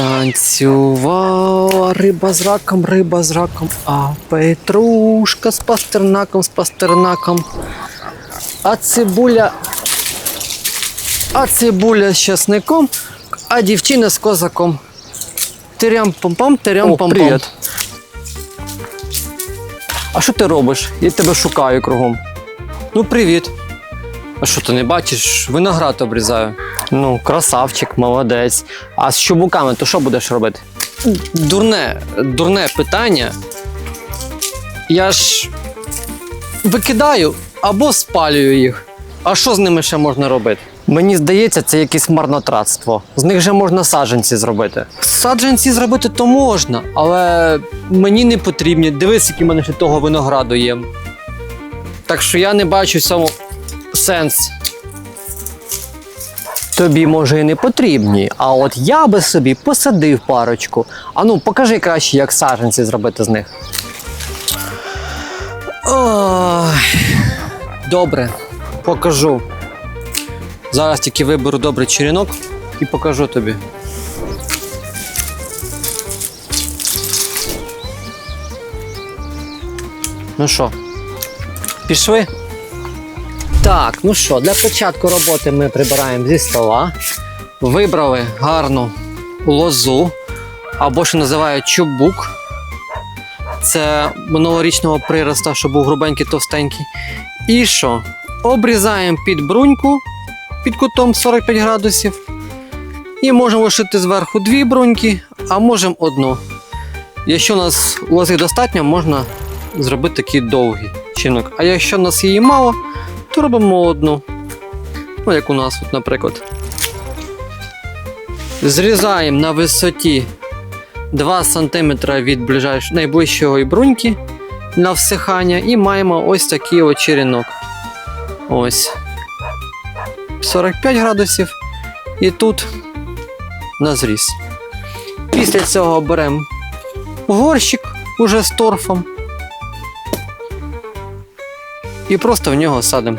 Танцювала риба з раком, риба з раком, а петрушка з пастернаком, з пастернаком. А цибуля. А цибуля з часником, а дівчина з козаком. Тирям пам пам тирям пам пам привіт. А що ти робиш? Я тебе шукаю кругом. Ну, привіт. А що ти не бачиш? Виноград обрізаю. Ну, красавчик, молодець. А з чубуками то що будеш робити? Дурне, дурне питання. Я ж викидаю або спалюю їх. А що з ними ще можна робити? Мені здається, це якесь марнотратство. З них же можна саджанці зробити. Саджанці зробити то можна, але мені не потрібні. Дивись, який в мене ще того винограду є. Так що я не бачу в цьому сенс. Тобі, може, і не потрібні, а от я би собі посадив парочку. А ну, покажи краще, як саджанці зробити з них. Ой, добре, покажу. Зараз тільки виберу добрий черенок і покажу тобі. Ну що, пішли? Так, ну що, для початку роботи ми прибираємо зі стола. Вибрали гарну лозу, або що називають чубук. Це минулорічного прироста, що був грубенький, товстенький. І що? Обрізаємо під бруньку під кутом 45 градусів. І можемо лишити зверху дві бруньки, а можемо одну. Якщо у нас лози достатньо, можна зробити такий довгий чинок. А якщо у нас її мало, робимо одну. Ну, як у нас, от, наприклад. Зрізаємо на висоті 2 см від ближайш... найближчої бруньки на всихання і маємо ось такий от черенок. Ось. 45 градусів. І тут на зріз. Після цього беремо горщик уже з торфом. І просто в нього садимо.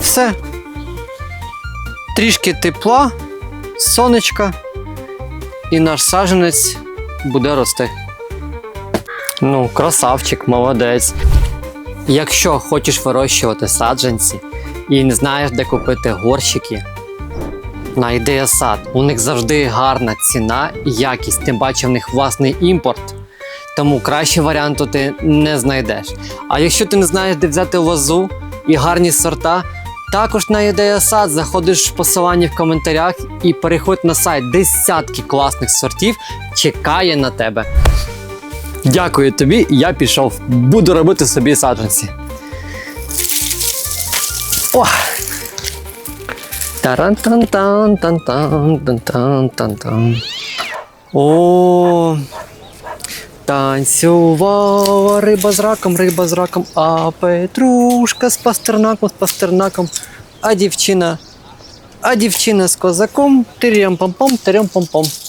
Все. Трішки тепла, сонечка, і наш саджанець буде рости. Ну, красавчик, молодець. Якщо хочеш вирощувати саджанці і не знаєш, де купити горщики, найди сад. У них завжди гарна ціна і якість, тим паче в них власний імпорт. Тому кращий варіанту ти не знайдеш. А якщо ти не знаєш, де взяти лозу і гарні сорта, також на ідея сад заходиш в посилання в коментарях і переходь на сайт. Десятки класних сортів чекає на тебе. Дякую тобі, я пішов. Буду робити собі саджанці. О! Таран-тан-тан-тан-тан-тан-тан-тан. О, танцювала риба з раком, риба з раком, а петрушка з пастернаком, з пастернаком, а дівчина, а дівчина з козаком, тирям-пам-пам, тирям-пам-пам.